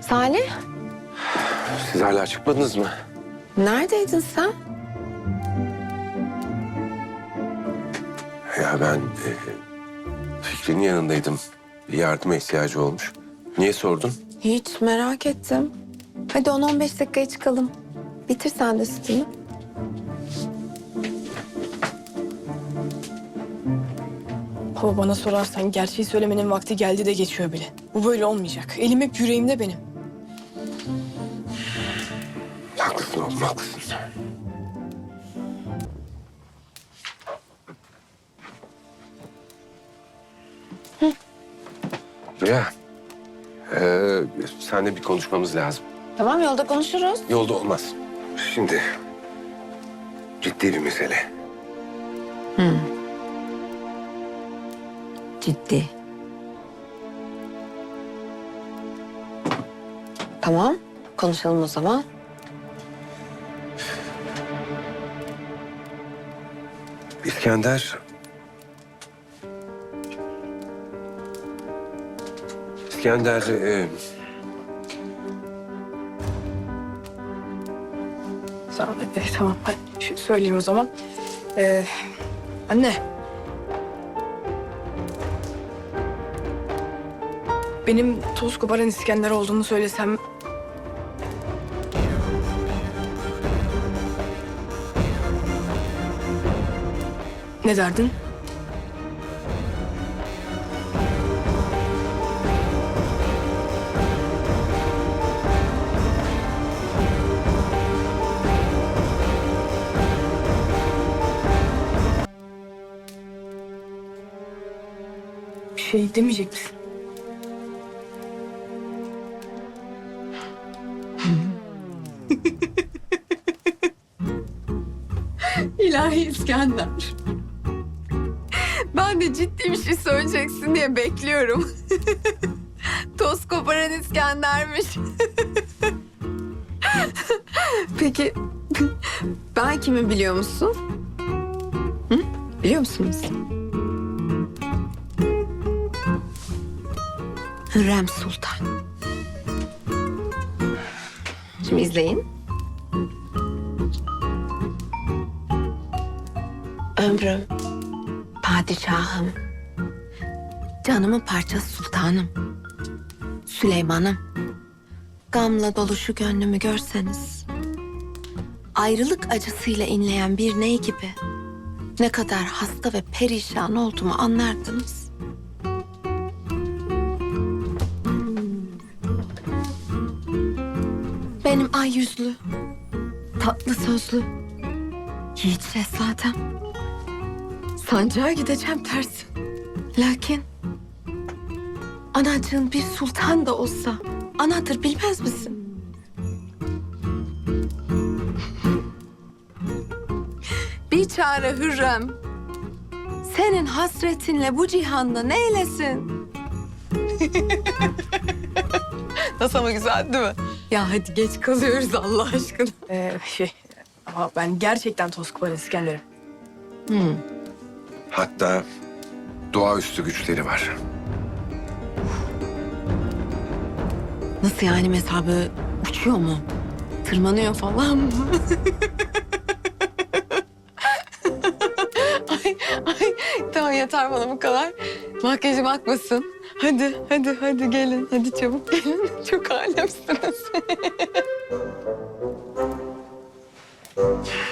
Salih, Siz hala çıkmadınız mı? neredeydin sen? Ya ben e, Fikri'nin yanındaydım. Bir yardıma ihtiyacı olmuş. Niye sordun? Hiç merak ettim. Hadi 10-15 dakikaya çıkalım. Bitir sen de sütünü. Baba bana sorarsan gerçeği söylemenin vakti geldi de geçiyor bile. Bu böyle olmayacak. Elim hep yüreğimde benim. Haklısın oğlum haklısın. Rüya. Ee, seninle bir konuşmamız lazım. Tamam yolda konuşuruz. Yolda olmaz. Şimdi ciddi bir mesele. Ciddi. Tamam, konuşalım o zaman. İskender... İskender... e, Tamam, hadi, tamam. Hadi söyleyeyim o zaman. Ee, anne. Benim toz koparan İskender olduğumu söylesem... Ne derdin? Bir şey demeyecek misin? İlahi İskender. Ben de ciddi bir şey söyleyeceksin diye bekliyorum. Toz koparan İskender'miş. Peki ben kimi biliyor musun? Hı? Biliyor musunuz? Hürrem Sultan. Şimdi izleyin. Ömrüm, padişahım, canımın parçası sultanım, Süleyman'ım. Gamla dolu şu gönlümü görseniz, ayrılık acısıyla inleyen bir ney gibi ne kadar hasta ve perişan olduğumu anlardınız. Benim ay yüzlü, tatlı sözlü, yiğit şehzadem. Sancağa gideceğim tersi. Lakin anacığın bir sultan da olsa anadır bilmez misin? Bir çare Hürrem. Senin hasretinle bu cihanda neylesin? Nasıl ama güzel değil mi? Ya hadi geç kalıyoruz Allah aşkına. Ee, şey ama ben gerçekten toz koparan İskender'im. Hatta doğaüstü güçleri var. Nasıl yani böyle uçuyor mu? Tırmanıyor falan mı? ay, ay, tamam yeter bana bu kadar. Makyajım akmasın. Hadi, hadi, hadi gelin. Hadi çabuk gelin. Çok alemsiniz.